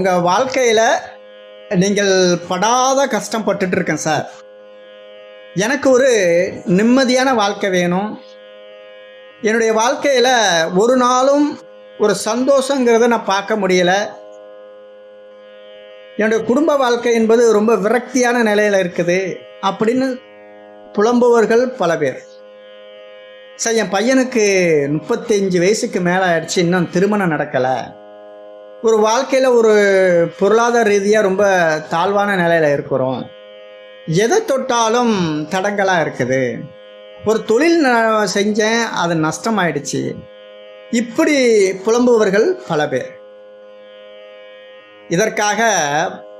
உங்கள் வாழ்க்கையில் நீங்கள் படாத கஷ்டம் இருக்கேன் சார். எனக்கு ஒரு நிம்மதியான வாழ்க்கை வேணும். என்னுடைய வாழ்க்கையில் ஒரு நாளும் ஒரு சந்தோஷங்கிறத நான் பார்க்க முடியலை. என்னுடைய குடும்ப வாழ்க்கை என்பது ரொம்ப விரக்தியான நிலையில் இருக்குது. அப்படின்னு புலம்புவர்கள் பல பேர். சார் என் பையனுக்கு முப்பத்தஞ்சு வயசுக்கு மேலே ஆயிடுச்சு. இன்னும் திருமணம் நடக்கலை. ஒரு வாழ்க்கையில் ஒரு பொருளாதார ரீதியாக ரொம்ப தாழ்வான நிலையில் இருக்கிறோம். எதை தொட்டாலும் தடங்களாக இருக்குது. ஒரு தொழில் செஞ்சேன் அது நஷ்டமாயிடுச்சு. இப்படி புலம்புபவர்கள் பல பேர். இதற்காக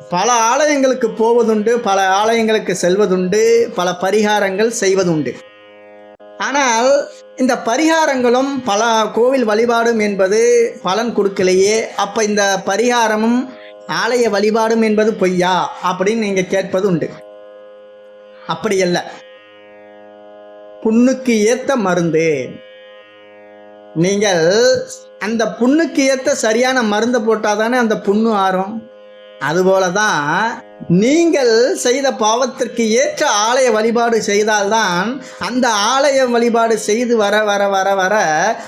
பல ஆலயங்களுக்கு போவதுண்டு பல ஆலயங்களுக்கு செல்வதுண்டு பல பரிகாரங்கள் செய்வதுண்டு. ஆனால் இந்த பரிகாரங்களும் பல கோவில் வழிபாடும் என்பது பலன் கொடுக்கலையே. அப்போ இந்த பரிகாரமும் ஆலய வழிபாடும் என்பது பொய்யா? அப்படின்னு நீங்கள் கேட்பது உண்டு. அப்படி அல்ல புண்ணுக்கு ஏற்ற மருந்து. நீங்கள் அந்த புண்ணுக்கு ஏற்ற சரியான மருந்தை போட்டால் தானே அந்த புண்ணு ஆறும்? அதுபோல தான் நீங்கள் செய்த பாவத்திற்கு ஏற்ற ஆலய வழிபாடு செய்தால்தான் அந்த ஆலய வழிபாடு செய்து வர வர வர வர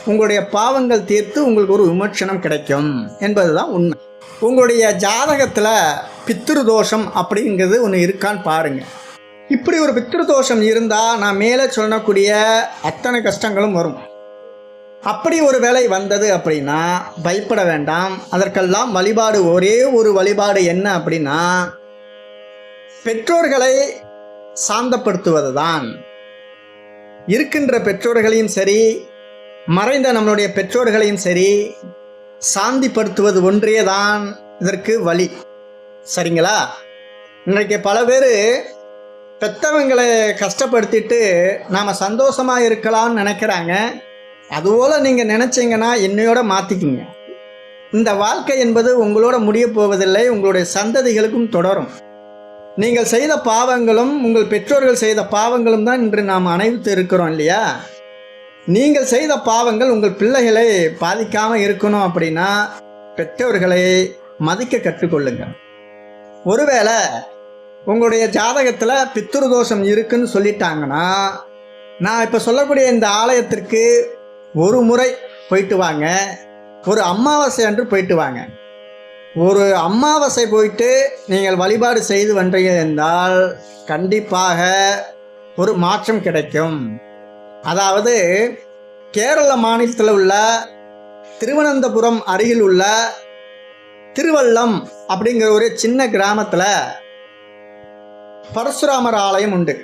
உங்களுடைய பாவங்கள் தீர்த்து உங்களுக்கு ஒரு விமர்சனம் கிடைக்கும் என்பதுதான் உண்மை. உங்களுடைய ஜாதகத்தில் பித்ரு தோஷம் அப்படிங்கிறது ஒன்று இருக்கான்னு பாருங்கள் இப்படி ஒரு பித்ரு தோஷம் இருந்தால் நான் மேலே சொல்லக்கூடிய அத்தனை கஷ்டங்களும் வரும். அப்படி ஒரு வேலை வந்தது அப்படின்னா பயப்பட வேண்டாம். அதற்கெல்லாம் வழிபாடு ஒரே ஒரு வழிபாடு என்ன அப்படின்னா பெற்றோர்களை சாந்தப்படுத்துவது தான் இருக்கின்ற பெற்றோர்களையும் சரி மறைந்த நம்மளுடைய பெற்றோர்களையும் சரி சாந்திப்படுத்துவது ஒன்றே தான் இதற்கு வழி. சரிங்களா? இன்றைக்கு பல பேர் பெற்றவங்களை கஷ்டப்படுத்திட்டு நாம் சந்தோஷமாக இருக்கலாம்னு நினைக்கிறாங்க. அதுபோல் நீங்கள் நினச்சிங்கன்னா என்னையோட மாற்றிக்கிங்க இந்த வாழ்க்கை என்பது உங்களோட முடிய போவதில்லை உங்களுடைய சந்ததிகளுக்கும் தொடரும். நீங்கள் செய்த பாவங்களும் உங்கள் பெற்றோர்கள் செய்த பாவங்களும் தான் இன்று நாம் அனைத்து இருக்கிறோம் இல்லையா? நீங்கள் செய்த பாவங்கள் உங்கள் பிள்ளைகளை பாதிக்காமல் இருக்கணும் அப்படின்னா பெற்றோர்களை மதிக்க கற்றுக்கொள்ளுங்கள். ஒருவேளை உங்களுடைய ஜாதகத்தில் பித்ரு தோஷம் இருக்குன்னு சொல்லிட்டாங்கன்னா நான் இப்போ சொல்லக்கூடிய இந்த ஆலயத்திற்கு ஒரு முறை போயிட்டு வாங்க. ஒரு அமாவாசை அன்று போயிட்டு வாங்க. ஒரு அமாவாசை போயிட்டு நீங்கள் வழிபாடு செய்து வந்தீங்க என்றால் கண்டிப்பாக ஒரு மாற்றம் கிடைக்கும். அதாவது கேரள மாநிலத்தில் உள்ள திருவனந்தபுரம் அருகில் உள்ள திருவள்ளம் அப்படிங்கிற ஒரு சின்ன கிராமத்தில் பரசுராமர் ஆலயம் உண்டு.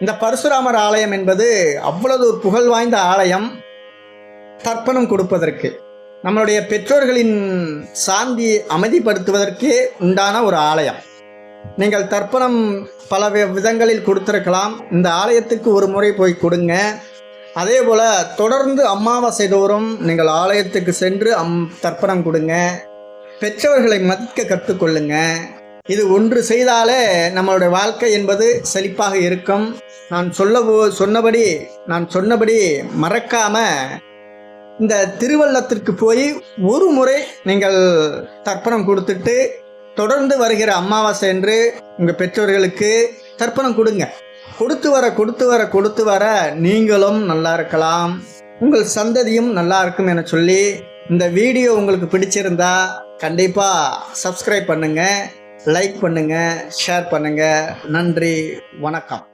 இந்த பரசுராமர் ஆலயம் என்பது அவ்வளவு ஒரு புகழ் வாய்ந்த ஆலயம் தர்ப்பணம் கொடுப்பதற்கு. நம்மளுடைய பெற்றோர்களின் சாந்தி அமைதிப்படுத்துவதற்கே உண்டான ஒரு ஆலயம். நீங்கள் தர்ப்பணம் பல விதங்களில் கொடுத்திருக்கலாம். இந்த ஆலயத்துக்கு ஒரு முறை போய் கொடுங்க. அதே போல் தொடர்ந்து அமாவாசை தோறும் நீங்கள் ஆலயத்துக்கு சென்று அம் தர்ப்பணம் கொடுங்க. பெற்றவர்களை மதிக்க கற்றுக்கொள்ளுங்க. இது ஒன்று செய்தாலே நம்மளுடைய வாழ்க்கை என்பது செழிப்பாக இருக்கும். நான் சொல்ல சொன்னபடி நான் சொன்னபடி மறக்காமல் இந்த திருவள்ளத்திற்கு போய் ஒரு முறை நீங்கள் தர்ப்பணம் கொடுத்துட்டு தொடர்ந்து வருகிற அமாவாசை என்று உங்கள் பெற்றோர்களுக்கு தர்ப்பணம் கொடுங்க. கொடுத்து வர கொடுத்து வர கொடுத்து வர நீங்களும் நல்லா இருக்கலாம். உங்கள் சந்ததியும் நல்லா இருக்கும் என சொல்லி இந்த வீடியோ உங்களுக்கு பிடிச்சிருந்தா கண்டிப்பாக சப்ஸ்கிரைப் பண்ணுங்கள் லைக் பண்ணுங்கள் ஷேர் பண்ணுங்கள் நன்றி வணக்கம்.